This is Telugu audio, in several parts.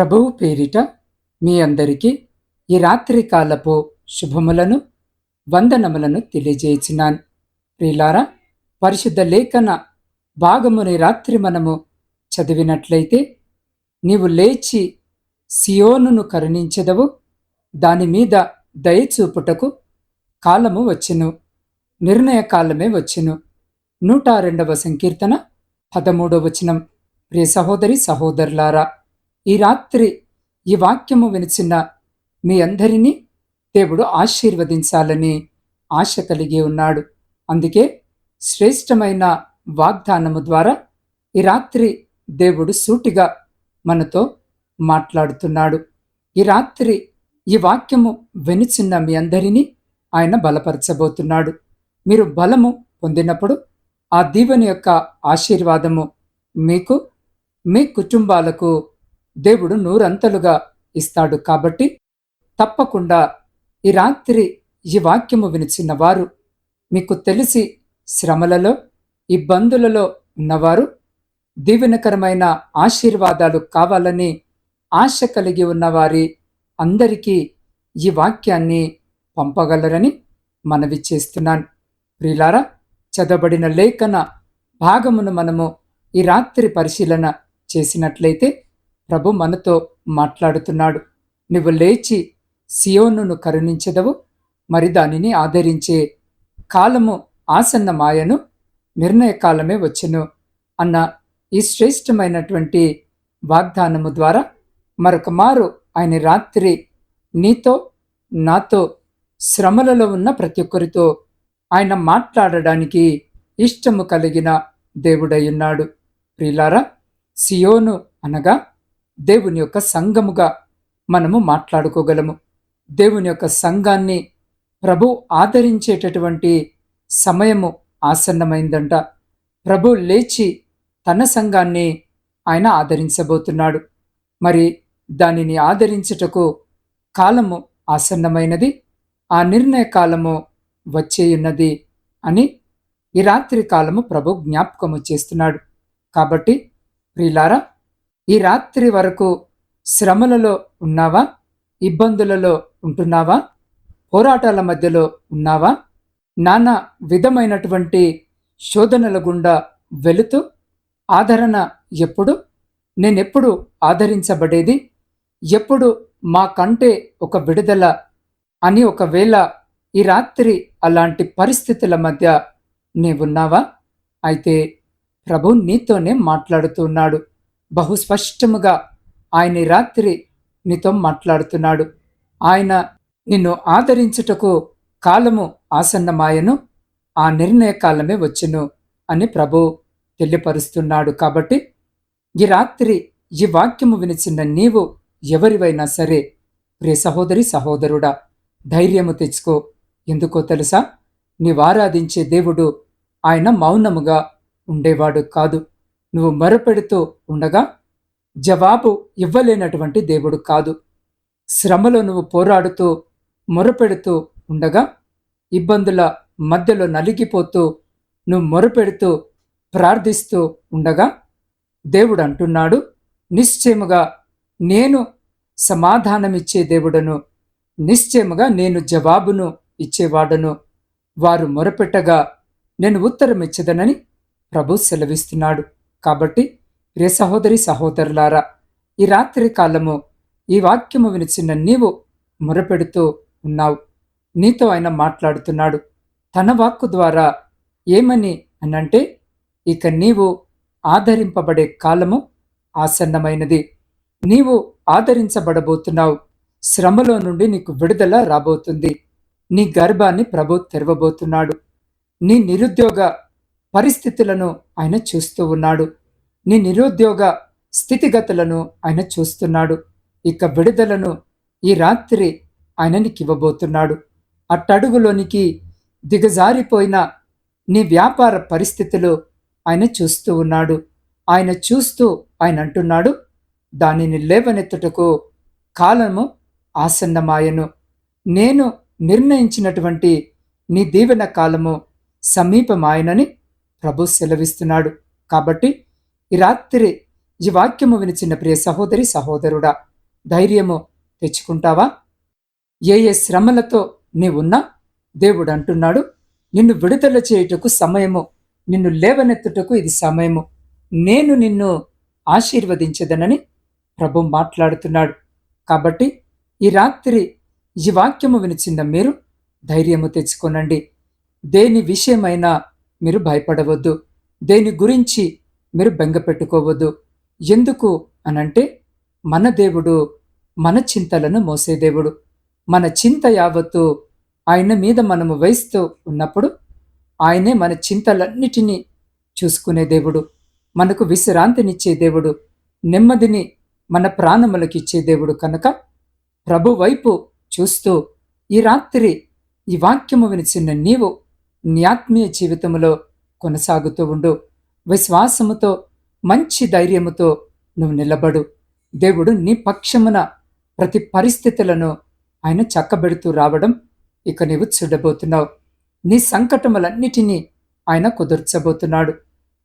ప్రభువు పేరిట మీ అందరికీ ఈ రాత్రి కాలపు శుభములను వందనములను తెలియజేసినాను. ప్రియులారా పరిశుద్ధ లేఖన భాగముని రాత్రి మనము చదివినట్లయితే నీవు లేచి సియోనును కరుణించదవు దాని మీద దయచూపుటకు కాలము వచ్చెను నిర్ణయ కాలమే వచ్చెను. నూట రెండవ సంకీర్తన పదమూడవ వచనం. ప్రియ సహోదరి సహోదరులారా ఈ రాత్రి ఈ వాక్యము వినిచిన మీ అందరినీ దేవుడు ఆశీర్వదించాలని ఆశ కలిగి ఉన్నాడు. అందుకే శ్రేష్టమైన వాగ్దానము ద్వారా ఈ రాత్రి దేవుడు సూటిగా మనతో మాట్లాడుతున్నాడు. ఈ రాత్రి ఈ వాక్యము వెనుచిన్న మీ అందరినీ ఆయన బలపరచబోతున్నాడు. మీరు బలము పొందినప్పుడు ఆ దీవెని యొక్క ఆశీర్వాదము మీకు మీ కుటుంబాలకు దేవుడు నూరంతలుగా ఇస్తాడు కాబట్టి తప్పకుండా ఈ రాత్రి ఈ వాక్యము వినిచిన వారు మీకు తెలిసి శ్రమలలో ఇబ్బందులలో ఉన్నవారు దీవెనకరమైన ఆశీర్వాదాలు కావాలని ఆశ కలిగి ఉన్నవారి అందరికీ ఈ వాక్యాన్ని పంపగలరని మనవి చేస్తున్నాను. ప్రిలారా చదవబడిన లేఖన భాగమును మనము ఈ రాత్రి పరిశీలన చేసినట్లయితే ప్రభు మనతో మాట్లాడుతున్నాడు. నువ్వు లేచి సియోనును కరుణించదవు మరి దానిని ఆదరించే కాలము ఆసన్న మాయను నిర్ణయ కాలమే అన్న ఈ శ్రేష్టమైనటువంటి వాగ్దానము ద్వారా మరొక మారు ఆయన రాత్రి నీతో నాతో శ్రమలలో ఉన్న ప్రతి ఒక్కరితో ఆయన మాట్లాడడానికి ఇష్టము కలిగిన దేవుడై ఉన్నాడు. ప్రిలారా సియోను అనగా దేవుని యొక్క సంఘముగా మనము మాట్లాడుకోగలము. దేవుని యొక్క సంఘాన్ని ప్రభు ఆదరించేటటువంటి సమయము ఆసన్నమైందంట. ప్రభు లేచి తన సంఘాన్ని ఆయన ఆదరించబోతున్నాడు. మరి దానిని ఆదరించుటకు కాలము ఆసన్నమైనది ఆ నిర్ణయ కాలము వచ్చేయున్నది అని ఈ రాత్రి కాలము ప్రభు జ్ఞాపకము చేస్తున్నాడు. కాబట్టి ప్రియులారా ఈ రాత్రి వరకు శ్రమలలో ఉన్నావా? ఇబ్బందులలో ఉంటున్నావా? పోరాటాల మధ్యలో ఉన్నావా? నానా విధమైనటువంటి శోధనల గుండా వెళుతూ ఆదరణ ఎప్పుడు? నేనెప్పుడు ఆదరించబడేది? ఎప్పుడు మా కంటే ఒక విడుదల? అని ఒకవేళ ఈ రాత్రి అలాంటి పరిస్థితుల మధ్య నీవున్నావా? అయితే ప్రభు నీతోనే మాట్లాడుతున్నాడు బహు స్పష్టముగా ఆయన రాత్రి నీతో మాట్లాడుతున్నాడు. ఆయన నిన్ను ఆదరించుటకు కాలము ఆసన్నమాయను ఆ నిర్ణయ కాలమే వచ్చును అని ప్రభు తెలియపరుస్తున్నాడు. కాబట్టి ఈ రాత్రి ఈ వాక్యము వినిచిన నీవు ఎవరివైనా సరే ప్రియ సహోదరి సహోదరుడా ధైర్యము తెచ్చుకో. ఎందుకో తెలుసా? నీవారాధించే దేవుడు ఆయన మౌనముగా ఉండేవాడు కాదు. నువ్వు మరపెడుతూ ఉండగా జవాబు ఇవ్వలేనటువంటి దేవుడు కాదు. శ్రమలో నువ్వు పోరాడుతూ మొరపెడుతూ ఉండగా ఇబ్బందుల మధ్యలో నలిగిపోతూ నువ్వు మొరపెడుతూ ప్రార్థిస్తూ ఉండగా దేవుడు అంటున్నాడు నిశ్చయముగా నేను సమాధానమిచ్చే దేవుడను నిశ్చయముగా నేను జవాబును ఇచ్చేవాడను. వారు మొరపెట్టగా నేను ఉత్తరం ఇచ్చదనని ప్రభు సెలవిస్తున్నాడు. కాబట్టి రే సహోదరి సహోదరులారా ఈ రాత్రి కాలము ఈ వాక్యము వినిచిన నీవు మొరపెడుతూ ఉన్నావు. నీతో ఆయన మాట్లాడుతున్నాడు. తన వాక్కు ద్వారా ఏమని అనంటే ఇక నీవు ఆదరింపబడే కాలము ఆసన్నమైనది. నీవు ఆదరించబడబోతున్నావు. శ్రమలో నుండి నీకు విడుదల రాబోతుంది. నీ గర్భాన్ని ప్రభు తెరవబోతున్నాడు. నీ నిరుద్యోగ పరిస్థితులను ఆయన చూస్తూ ఉన్నాడు. నీ నిరుద్యోగ స్థితిగతులను ఆయన చూస్తున్నాడు. ఇక విడుదలను ఈ రాత్రి ఆయన నీకు అట్టడుగులోనికి దిగజారిపోయిన నీ వ్యాపార పరిస్థితులు ఆయన చూస్తూ ఉన్నాడు. ఆయన చూస్తూ ఆయన అంటున్నాడు దానిని లేవనెత్తుటకు కాలము ఆసన్నమాయను. నేను నిర్ణయించినటువంటి నీ దీవెన కాలము సమీపమాయనని ప్రభు సెలవిస్తున్నాడు. కాబట్టి ఈ రాత్రి ఈ వాక్యము వినిచిన ప్రియ సహోదరి సహోదరుడా ధైర్యము తెచ్చుకుంటావా? ఏ ఏ శ్రమలతో నీవున్నా దేవుడు అంటున్నాడు నిన్ను విడుదల చేయుటకు సమయము నిన్ను లేవనెత్తుటకు ఇది సమయము. నేను నిన్ను ఆశీర్వదించదనని ప్రభు మాట్లాడుతున్నాడు. కాబట్టి ఈ రాత్రి ఈ వాక్యము వినిచిన మీరు ధైర్యము తెచ్చుకోనండి. దేని విషయమైనా మీరు భయపడవద్దు. దేని గురించి మీరు బెంగ పెట్టుకోవద్దు. ఎందుకు అనంటే మన దేవుడు మన చింతలను మోసే దేవుడు. మన చింత యావత్తు ఆయన మీద మనము వేస్తూ ఉన్నప్పుడు ఆయనే మన చింతలన్నిటినీ చూసుకునే దేవుడు. మనకు విశ్రాంతినిచ్చే దేవుడు. నెమ్మదిని మన ప్రాణములకిచ్చే దేవుడు కనుక ప్రభు వైపు చూస్తూ ఈ రాత్రి ఈ వాక్యము వినిచిన నీవు నీ ఆత్మీయ జీవితంలో కొనసాగుతూ ఉండు. విశ్వాసముతో మంచి ధైర్యముతో నువ్వు నిలబడు. దేవుడు నీ పక్షమున ప్రతి పరిస్థితులను ఆయన చక్కబెడుతూ రావడం ఇక నీవు చూడబోతున్నావు. నీ సంకటములన్నిటినీ ఆయన కుదుర్చబోతున్నాడు.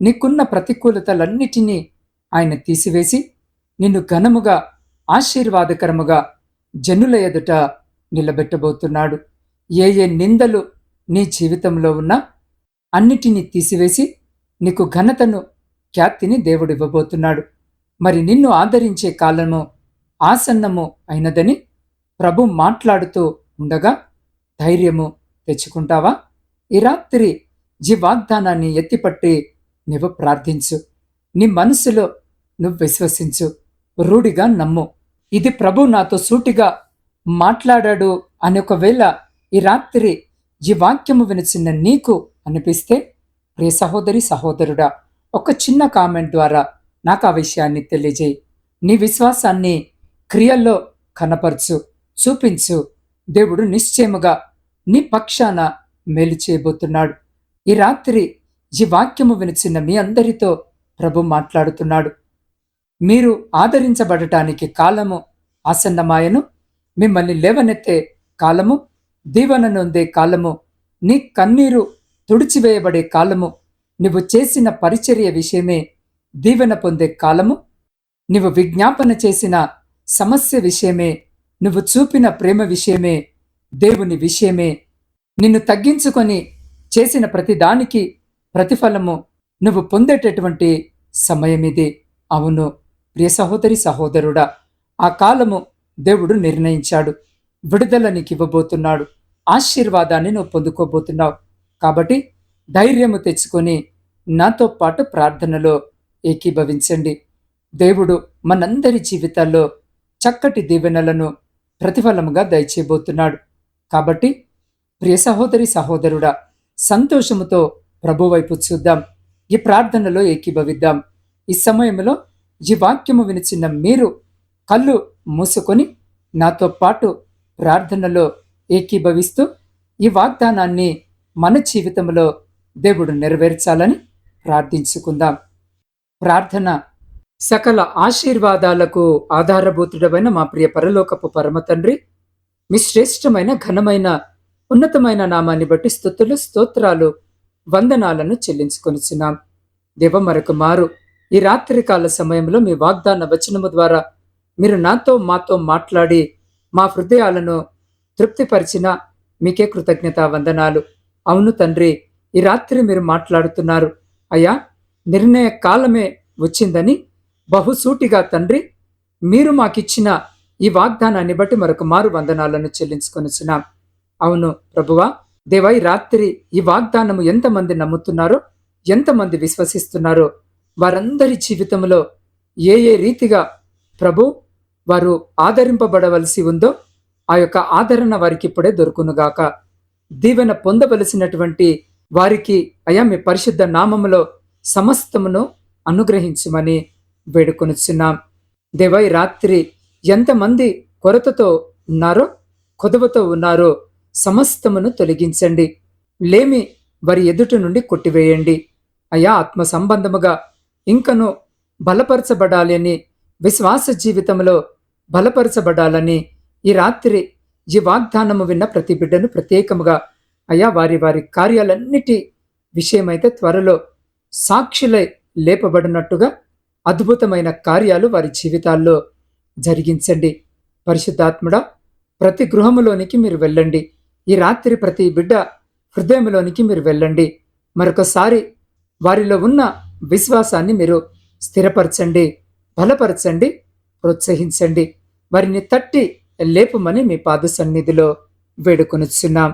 నీకున్న ప్రతికూలతలన్నిటినీ ఆయన తీసివేసి నిన్ను ఘనముగా ఆశీర్వాదకరముగా జనుల ఎదుట నిలబెట్టబోతున్నాడు. ఏ ఏ నిందలు నీ జీవితంలో ఉన్న అన్నిటినీ తీసివేసి నీకు ఘనతను ఖ్యాతిని దేవుడివ్వబోతున్నాడు మరి నిన్ను ఆదరించే కాలము ఆసన్నము అయినదని ప్రభు మాట్లాడుతూ ఉండగా ధైర్యము తెచ్చుకుంటావా? ఈ రాత్రి జీ వాగ్దానాన్ని ఎత్తిపట్టి నువ్వు ప్రార్థించు. నీ మనసులో నువ్వు విశ్వసించు. రూఢిగా నమ్ము. ఇది ప్రభు నాతో సూటిగా మాట్లాడాడు అని ఒకవేళ ఈ రాత్రి ఈ వాక్యము వినిచిన నీకు అనిపిస్తే ప్రియ సహోదరి సహోదరుడా ఒక చిన్న కామెంట్ ద్వారా నాకు ఆ విషయాన్ని తెలియజేయి. నీ విశ్వాసాన్ని క్రియల్లో కనపరచు చూపించు. దేవుడు నిశ్చయముగా నీ పక్షాన మేలు చేయబోతున్నాడు. ఈ రాత్రి ఈ వాక్యము వినిచిన మీ అందరితో ప్రభు మాట్లాడుతున్నాడు. మీరు ఆదరించబడటానికి కాలము ఆసన్నమాయను మిమ్మల్ని లేవనెత్తే కాలము దీవెన నొందే కాలము నీ కన్నీరు తుడిచివేయబడే కాలము నువ్వు చేసిన పరిచర్య విషయమే దీవెన పొందే కాలము నువ్వు విజ్ఞాపన చేసిన సమస్య విషయమే నువ్వు చూపిన ప్రేమ విషయమే దేవుని విషయమే. నిన్ను తగ్గించుకొని చేసిన ప్రతిదానికి ప్రతిఫలము నువ్వు పొందేటటువంటి సమయమిది. అవును ప్రియ సహోదరి సహోదరుడా ఆ కాలము దేవుడు నిర్ణయించాడు. విడుదల నీకు ఇవ్వబోతున్నాడు. ఆశీర్వాదాన్ని నువ్వు పొందుకోబోతున్నావు. కాబట్టి ధైర్యము తెచ్చుకొని నాతో పాటు ప్రార్థనలో ఏకీభవించండి. దేవుడు మనందరి జీవితాల్లో చక్కటి దీవెనలను ప్రతిఫలముగా దయచేయబోతున్నాడు. కాబట్టి ప్రియ సహోదరి సహోదరుడా సంతోషముతో ప్రభు వైపు చూద్దాం. ఈ ప్రార్థనలో ఏకీభవిద్దాం. ఈ సమయంలో ఈ వాక్యము వినిచిన మీరు కళ్ళు మూసుకొని నాతో పాటు ప్రార్థనలో ఏకీభవిస్తూ ఈ వాగ్దానాన్ని మన జీవితంలో దేవుడు నెరవేర్చాలని ప్రార్థించుకుందాం. ప్రార్థన సకల ఆశీర్వాదాలకు ఆధారభూతుడమైన మా ప్రియ పరలోకపు పరమ తండ్రి మీ శ్రేష్టమైన ఘనమైన ఉన్నతమైన నామాన్ని బట్టి స్థుతులు స్తోత్రాలు వందనాలను చెల్లించుకొనిచున్నాం. దేవ మరొక మారు ఈ రాత్రికాల సమయంలో మీ వాగ్దాన వచనము ద్వారా మీరు నాతో మాతో మాట్లాడి మా హృదయాలను తృప్తిపరిచిన మీకే కృతజ్ఞత వందనాలు. అవును తండ్రి ఈ రాత్రి మీరు మాట్లాడుతున్నారు. అయ్యా నిర్ణయ కాలమే వచ్చిందని బహుసూటిగా తండ్రి మీరు మాకిచ్చిన ఈ వాగ్దానాన్ని బట్టి మరొక మారు వందనాలను చెల్లించుకొనిచున్నాం. అవును ప్రభువా దేవా ఈ రాత్రి ఈ వాగ్దానము ఎంతమంది నమ్ముతున్నారో ఎంతమంది విశ్వసిస్తున్నారో వారందరి జీవితంలో ఏ ఏ రీతిగా ప్రభు వారు ఆదరింపబడవలసి ఉందో ఆ యొక్క ఆదరణ వారికి ఇప్పుడే దొరుకునుగాక దీవెన పొందవలసినటువంటి వారికి అయా మీ పరిశుద్ధ నామములో సమస్తమును అనుగ్రహించమని వేడుకొనుచున్నాం. దేవై రాత్రి ఎంతమంది కొరతతో ఉన్నారో కొదవతో ఉన్నారో సమస్తమును తొలగించండి. లేమి వారి ఎదుటి నుండి కొట్టివేయండి. అయా ఆత్మ సంబంధముగా ఇంకను బలపరచబడాలి అని విశ్వాస జీవితంలో బలపరచబడాలని ఈ రాత్రి ఈ వాగ్దానము విన్న ప్రతి బిడ్డను ప్రత్యేకముగా అయా వారి వారి కార్యాలన్నిటి విషయమైతే త్వరలో సాక్షులై లేపబడినట్టుగా అద్భుతమైన కార్యాలు వారి జీవితాల్లో జరిగించండి. పరిశుద్ధాత్ముడా ప్రతి గృహములోనికి మీరు వెళ్ళండి. ఈ రాత్రి ప్రతి బిడ్డ హృదయంలోనికి మీరు వెళ్ళండి. మరొకసారి వారిలో ఉన్న విశ్వాసాన్ని మీరు స్థిరపరచండి బలపరచండి ప్రోత్సహించండి. వారిని తట్టి లేపమని మీ పాద సన్నిధిలో వేడుకొనుచున్నాం.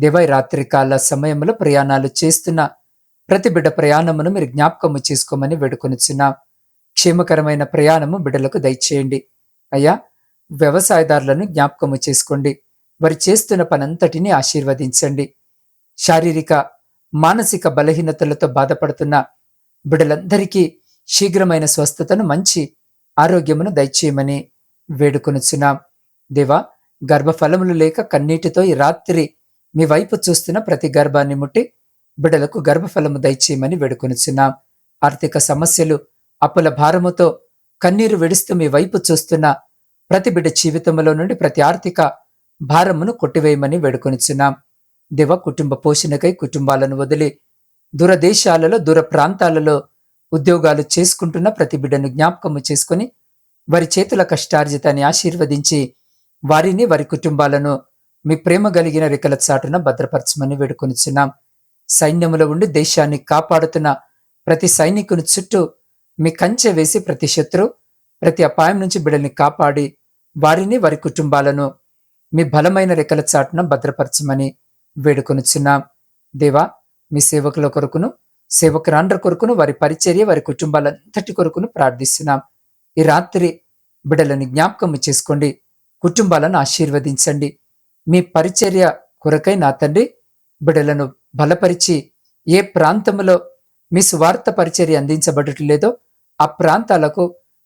దేవై రాత్రి కాల సమయంలో ప్రయాణాలు చేస్తున్న ప్రతి బిడ్డ ప్రయాణమును మీరు జ్ఞాపకము చేసుకోమని వేడుకొనుచున్నాం. క్షేమకరమైన ప్రయాణము బిడ్డలకు దయచేయండి. అయ్యా వ్యవసాయదారులను జ్ఞాపకము చేసుకోండి. వారు చేస్తున్న పనంతటిని ఆశీర్వదించండి. శారీరక మానసిక బలహీనతలతో బాధపడుతున్న బిడ్డలందరికీ శీఘ్రమైన స్వస్థతను మంచి ఆరోగ్యమును దయచేయమని వేడుకొనుచున్నాం. దేవా గర్భఫలములు లేక కన్నీటితో ఈ రాత్రి మీ వైపు చూస్తున్న ప్రతి గర్భాన్ని ముట్టి బిడ్డలకు గర్భఫలము దయచేయమని వేడుకొనుచున్నాం. ఆర్థిక సమస్యలు అప్పుల భారముతో కన్నీరు విడుస్తూ మీ వైపు చూస్తున్న ప్రతి బిడ్డ జీవితంలో నుండి ప్రతి ఆర్థిక భారమును కొట్టివేయమని వేడుకొనిచున్నాం. దివ కుటుంబ పోషణకై కుటుంబాలను వదిలి దూరదేశాలలో దూర ప్రాంతాలలో ఉద్యోగాలు చేసుకుంటున్న ప్రతి బిడ్డను జ్ఞాపకము చేసుకుని వారి చేతుల కష్టార్జితాన్ని ఆశీర్వదించి వారిని వారి కుటుంబాలను మీ ప్రేమ కలిగిన రెక్కల చాటున భద్రపరచమని వేడుకొనిచున్నాం. సైన్యములో ఉండి దేశాన్ని కాపాడుతున్న ప్రతి సైనికుని చుట్టూ మీ కంచె వేసి ప్రతి శత్రు ప్రతి అపాయం నుంచి బిడ్డల్ని కాపాడి వారిని వారి కుటుంబాలను మీ బలమైన రెక్కల చాటున భద్రపరచమని వేడుకొనుచున్నాం. దేవా మీ సేవకుల కొరకును సేవకురాండ్ర కొరకును వారి పరిచర్య వారి కుటుంబాలంతటి కొరకును ప్రార్థిస్తున్నాం. ఈ రాత్రి బిడ్డలను జ్ఞాపకము చేసుకోండి. కుటుంబాలను ఆశీర్వదించండి. మీ పరిచర్య కొరకై నా తండ్రి బిడ్డలను బలపరిచి ఏ ప్రాంతంలో మీ సువార్త పరిచర్య అందించబడట్లేదో ఆ ప్రాంతాలకు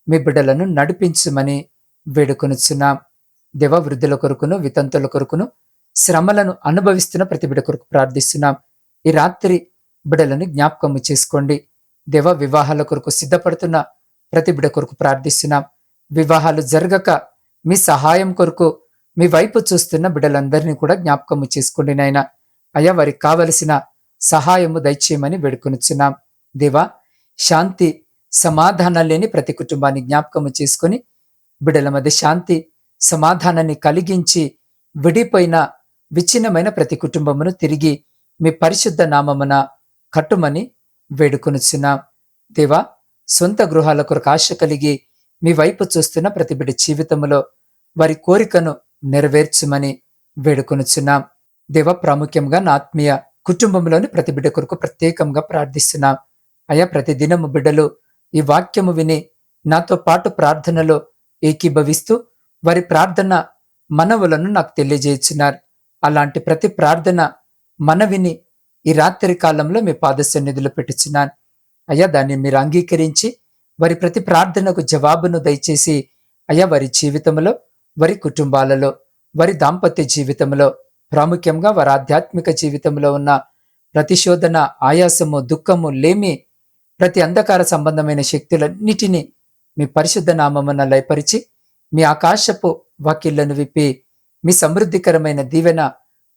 మీ బిడ్డలను నడిపించమని వేడుకొనుచున్నాం. దేవ వృద్ధుల కొరకును వితంతుల కొరకును శ్రమలను అనుభవిస్తున్న ప్రతి బిడ్డ కొరకు ప్రార్థిస్తున్నాం. ఈ రాత్రి బిడలను జ్ఞాపకము చేసుకోండి. దేవ వివాహాల కొరకు సిద్ధపడుతున్న ప్రతి బిడ కొరకు ప్రార్థిస్తున్నాం. వివాహాలు జరగక మీ సహాయం కొరకు మీ వైపు చూస్తున్న బిడ్డలందరినీ కూడా జ్ఞాపకము చేసుకోండి నాయన. అయ్యా వారికి కావలసిన సహాయము దయచేయమని వేడుకొనిచ్చున్నాం దేవా శాంతి సమాధానం లేని ప్రతి కుటుంబాన్ని జ్ఞాపకము చేసుకొని బిడ్డల మధ్య శాంతి సమాధానాన్ని కలిగించి విడిపోయిన విచ్ఛిన్నమైన ప్రతి కుటుంబమును తిరిగి మీ పరిశుద్ధ నామమున కట్టుమని వేడుకొనుచున్నాం దేవా సొంత గృహాల కొరకు ఆశ కలిగి మీ వైపు చూస్తున్న ప్రతి బిడ్డ జీవితంలో వారి కోరికను నెరవేర్చుమని వేడుకొనుచున్నాం. దేవ ప్రాముఖ్యంగా నా ఆత్మీయ కుటుంబంలోని ప్రతి బిడ్డ కొరకు ప్రత్యేకంగా ప్రార్థిస్తున్నాం. అయా ప్రతి దినము బిడ్డలు ఈ వాక్యము విని నాతో పాటు ప్రార్థనలో ఏకీభవిస్తూ వారి ప్రార్థన మనవులను నాకు తెలియజేస్తున్నారు అలాంటి ప్రతి ప్రార్థన మనవిని ఈ రాత్రి కాలంలో మీ పాదసన్నిధిలో పెట్టుచున్నాను అయ్యా దాన్ని మీరు అంగీకరించి వారి ప్రతి ప్రార్థనకు జవాబును దయచేసి అయ్యా వారి జీవితంలో వారి కుటుంబాలలో వారి దాంపత్య జీవితంలో ప్రాముఖ్యంగా వారి ఆధ్యాత్మిక జీవితంలో ఉన్న ప్రతిశోధన ఆయాసము దుఃఖము లేమి ప్రతి అంధకార సంబంధమైన శక్తులన్నిటినీ మీ పరిశుద్ధ నామమున లయపరిచి మీ ఆకాశపు వాకిళ్ళను విప్పి మీ సమృద్ధికరమైన దీవెన